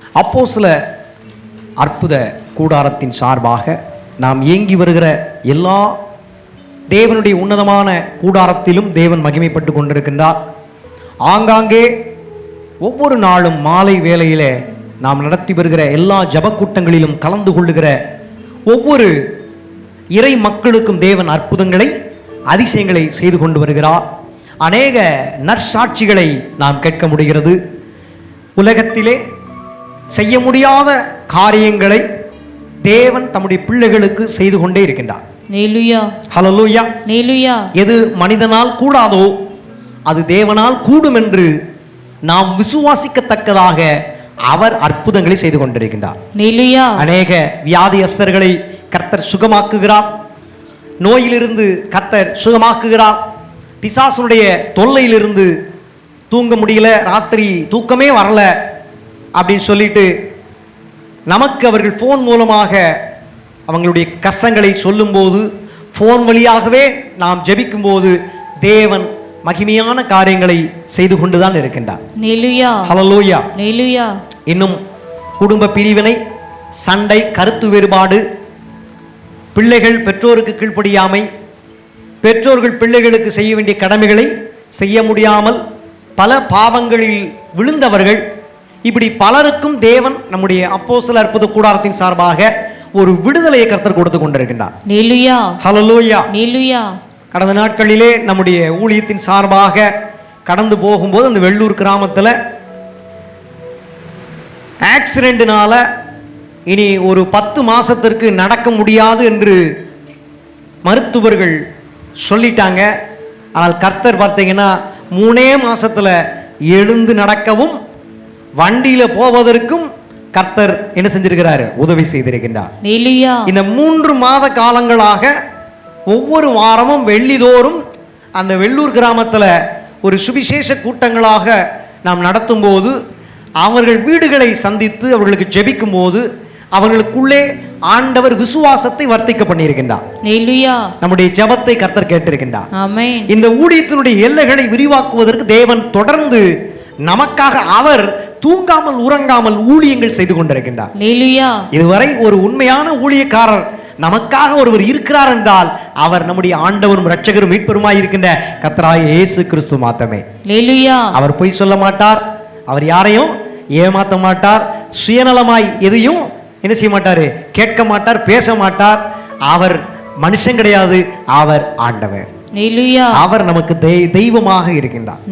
அப்போ சில அற்புத கூடாரத்தின் சார்பாக நாம் இயங்கி வருகிற எல்லா தேவனுடைய உன்னதமான கூடாரத்திலும் தேவன் மகிமைப்பட்டு கொண்டிருக்கின்றார். ஆங்காங்கே ஒவ்வொரு நாளும் மாலை வேளையிலே நாம் நடத்தி வருகிற எல்லா ஜபக்கூட்டங்களிலும் கலந்து கொள்ளுகிற ஒவ்வொரு இறை மக்களுக்கும் தேவன் அற்புதங்களை அதிசயங்களை செய்து கொண்டு வருகிறார். அநேக நற்சாட்சிகளை நாம் கேட்க முடிகிறது. உலகத்திலே செய்ய முடியாத காரியங்களை தேவன் தம்முடைய பிள்ளைகளுக்கு செய்து கொண்டே இருக்கின்றார். எது மனிதனால் கூடாதோ அது தேவனால் கூடும் என்று நாம் விசுவாசிக்கத்தக்கதாக அவர் அற்புதங்களை செய்து கொண்டிருக்கின்றார். அநேக வியாதியஸ்தர்களை கர்த்தர் சுகமாக்குகிறார். நோயிலிருந்து கர்த்தர் சுகமாக்குகிறார். பிசாசுனுடைய தொல்லையிலிருந்து தூங்க முடியல ராத்திரி தூக்கமே வரல. அப்படின்னு சொல்லிட்டு நமக்கு அவர்கள் ஃபோன் மூலமாக அவங்களுடைய கஷ்டங்களை சொல்லும்போது ஃபோன் வழியாகவே நாம் ஜெபிக்கும்போது தேவன் மகிமையான காரியங்களை செய்து கொண்டுதான் இருக்கின்றார். இன்னும் குடும்ப பிரிவினை சண்டை கருத்து வேறுபாடு பிள்ளைகள் பெற்றோருக்கு கீழ்ப்படியாமை பெற்றோர்கள் பிள்ளைகளுக்கு செய்ய வேண்டிய கடமைகளை செய்ய முடியாமல் பல பாவங்களில் விழுந்தவர்கள் இப்படி பலருக்கும் தேவன் நம்முடைய அப்போஸ்தல அற்புத கூடாரத்தின் சார்பாக ஒரு விடுதலையை கர்த்தர் கொடுத்து கொண்டிருக்கின்றார். கடந்த நாட்களிலே நம்முடைய ஊழியத்தின் சார்பாக கடந்து போகும்போது அந்த வெள்ளூர் கிராமத்தில் ஆக்சிடென்ட்னால இனி ஒரு பத்து மாசத்திற்கு நடக்க முடியாது என்று மருத்துவர்கள் சொல்லிட்டாங்க. ஆனால் கர்த்தர் பார்த்தீங்கன்னா மூணே மாசத்துல எழுந்து நடக்கவும் வண்டியில போவதற்கும் கர்த்தர் என்ன செஞ்சிருக்கிறாரு உதவி செய்திருக்கின்றார். இந்த மூன்று மாத காலங்களாக ஒவ்வொரு வாரமும் வெள்ளிதோறும் அந்த வெள்ளூர் கிராமத்தில் ஒரு சுவிசேஷ கூட்டங்களாக நாம் நடத்தும்போது அவர்கள் வீடுகளை சந்தித்து அவர்களுக்கு ஜெபிக்கும் போது அவர்களுக்குள்ளே ஆண்டவர் விசுவாசத்தை வர்த்திக்க பண்ணியிருக்கின்றார். நம்முடைய ஜெபத்தை கர்த்தர் கேட்டிருக்கின்றார். இந்த ஊழியத்தினுடைய எல்லைகளை விரிவாக்குவதற்கு தேவன் தொடர்ந்து நமக்காக அவர் தூங்காமல் உறங்காமல் ஊழியங்கள் செய்து கொண்டிருக்கின்றார். இதுவரை ஒரு உண்மையான ஊழியக்காரர் நமக்காக ஒருவர் இருக்கிறார் என்றால் அவர் நம்முடைய ஆண்டவரும் இரட்சகரும் மீட்பெருமாய் இருக்கின்ற கத்தராய இயேசு கிறிஸ்து மாத்தமே. அவர் பொய் சொல்ல மாட்டார் அவர் யாரையும் ஏமாத்த மாட்டார் சுயநலமாய் எதையும் என்ன செய்ய மாட்டாரு கேட்க மாட்டார் பேச மாட்டார் அவர் மனுஷன் கிடையாது அவர் ஆண்டவர். அவர் நமக்கு தெய்- தெய்வமாக இருக்கின்றார்.